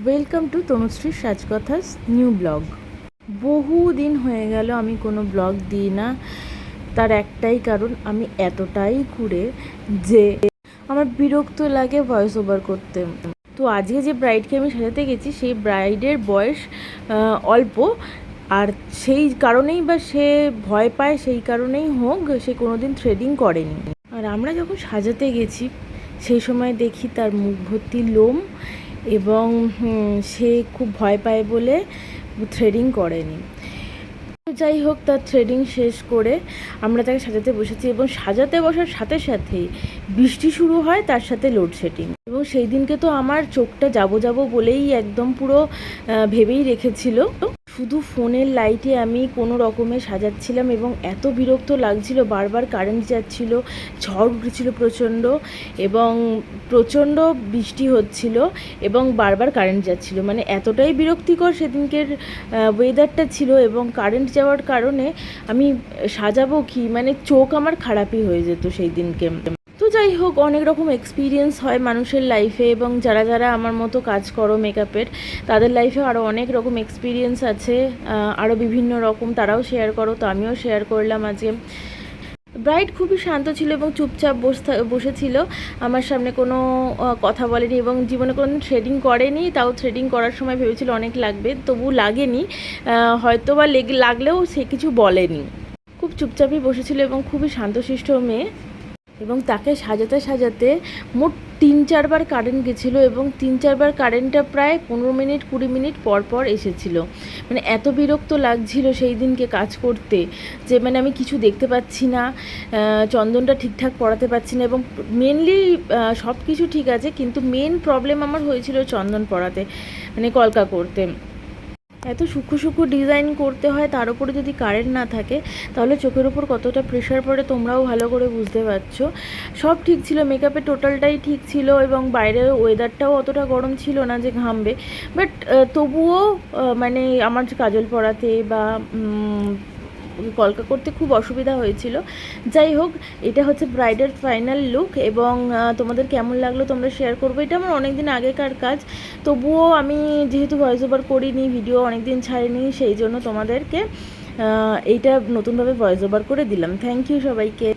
Welcome to Tanushree সাজকথাস new blog বহু দিন হয়ে গেল আমি কোনো ব্লগ দিই না। তার একটাই কারণ, আমি এতটাই ঘুরে যে আমার বিরক্ত লাগে ভয়েস ওভার করতে। তো আজকে যে ব্রাইডকে আমি সাজাতে গেছি, সেই ব্রাইডের বয়স অল্প। আর সেই কারণেই বা সে ভয় পায়, সেই কারণেই হোক, সে কোনোদিন থ্রেডিং করেনি। আর আমরা যখন সাজাতে গেছি, সেই সময় দেখি তার মুখ ভর্তি লোম এবং সে খুব ভয় পায় বলে থ্রেডিং করেনি। যাই হোক, তার থ্রেডিং শেষ করে আমরা তাকে সাজাতে বসেছি এবং সাজাতে বসার সাথে সাথেই বৃষ্টি শুরু হয়, তার সাথে লোডশেডিং এবং সেই দিনকে তো আমার চোখটা যাব যাব বলেই একদম পুরো ভেবেই রেখেছিল। শুধু ফোনের লাইটে আমি কোনো রকমে সাজাচ্ছিলাম এবং এত বিরক্ত লাগছিল, বারবার কারেন্ট যাচ্ছিল, ঝড় উঠেছিল প্রচণ্ড এবং প্রচণ্ড বৃষ্টি হচ্ছিল এবং বারবার কারেন্ট যাচ্ছিল। মানে এতটাই বিরক্তিকর সেদিনকের ওয়েদারটা ছিল এবং কারেন্ট যাওয়ার কারণে আমি সাজাবো কি? মানে চোখ আমার খারাপই হয়ে যেত সেই দিনকে। যাই হোক, অনেক রকম এক্সপিরিয়েন্স হয় মানুষের লাইফে এবং যারা যারা আমার মতো কাজ করো মেকআপের তাদের লাইফে আরও অনেক রকম এক্সপিরিয়েন্স আছে আরও বিভিন্ন রকম তারাও শেয়ার করো, তো আমিও শেয়ার করলাম আজকে। ব্রাইড খুবই শান্ত ছিল এবং চুপচাপ বসে বসেছিল, আমার সামনে কোনো কথা বলেনি এবং জীবনে কোনো থ্রেডিং করেনি, তাও থ্রেডিং করার সময় ভেবেছিল অনেক লাগবে, তবু লাগেনি হয়তো বা লেগে লাগলেও সে কিছু বলেনি। খুব চুপচাপই বসেছিল এবং খুবই শান্তশিষ্ট মেয়ে। এবং তাকে সাজাতে সাজাতে মোট তিন চারবার কারেন্ট গেছিল এবং তিন চারবার কারেন্টটা প্রায় পনেরো মিনিট, কুড়ি মিনিট পর পর এসেছিল। মানে এত বিরক্ত লাগছিল সেই দিনকে কাজ করতে যে মানে আমি কিছু দেখতে পাচ্ছি না চন্দনটা ঠিকঠাক পড়াতে পারছি না এবং মেনলি সব কিছু ঠিক আছে, কিন্তু মেন প্রবলেম আমার হয়েছিল চন্দন পড়াতে মানে কলকা করতে। এত সূক্ষ্ম সূক্ষ্ম ডিজাইন করতে হয়, তার উপরে যদি কারেন্ট না থাকে, তাহলে চোখের উপর কতটা প্রেশার পড়ে তোমরাও ভালো করে বুঝতে পারছ। সব ঠিক ছিল মেকআপের টোটালটাই ঠিক ছিল এবং বাইরের ওয়েদারটাও অতটা গরম ছিল না যে ঘামবে। বাট তবুও মানে আমার কাজল পড়াতে বা কলকা করতে খুব অসুবিধা হয়েছিল। যাই হোক, এটা হচ্ছে ব্রাইডের ফাইনাল লুক এবং তোমাদের কেমন লাগল তোমরা শেয়ার করব। এটা আমার অনেক দিন আগেকার কাজ। তবুও আমি যেহেতু ভয়েস ওভার করিনি ভিডিও অনেক দিন ছাড়িনি, সেই জন্য তোমাদেরকে এইটা নতুনভাবে ভয়েস ওভার করে দিলাম। থ্যাংক ইউ সবাইকে।